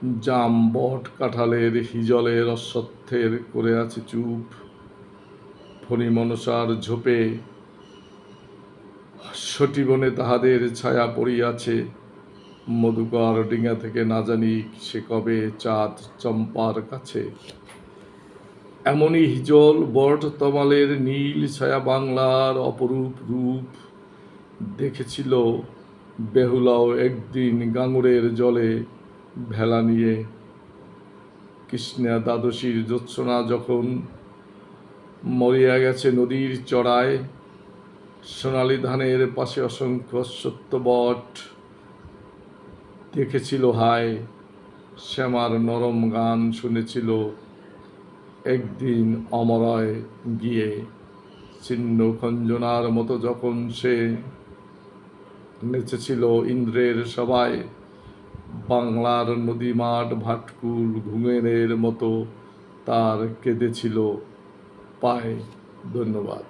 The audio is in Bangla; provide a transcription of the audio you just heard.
জাম বট কাঁঠালের হিজলের অশ্বত্থের করে আছে চুপ। ফণি মনসার ঝোপে সটিবনে তাহাদের ছায়া পড়িয়াছে। মধুকর ডিঙা থেকে না জানি সে কবে চাঁদ চম্পার কাছে। এমনই হিজল বট তমালের নীল ছায়া বাংলার অপরূপ রূপ। দেখেছিল বেহুলাও একদিন গাঙুরের জলে ভেলা নিয়ে কৃষ্ণা দ্বাদশীর জ্যোৎসনা যখন মরিয়া গেছে নদীর চড়ায়, সোনালি ধানের পাশে অসংখ্য সত্য বট দেখেছিল হায়, শ্যামার নরম গান শুনেছিল একদিন অমরয় গিয়ে। ছিন্ন খঞ্জনার মতো যখন সে নেচেছিল ইন্দ্রের সবাই বাংলার নদীমাঠ ভাটকুল ঘুঙেরের মতো তার কেঁদেছিল পায়। ধন্যবাদ।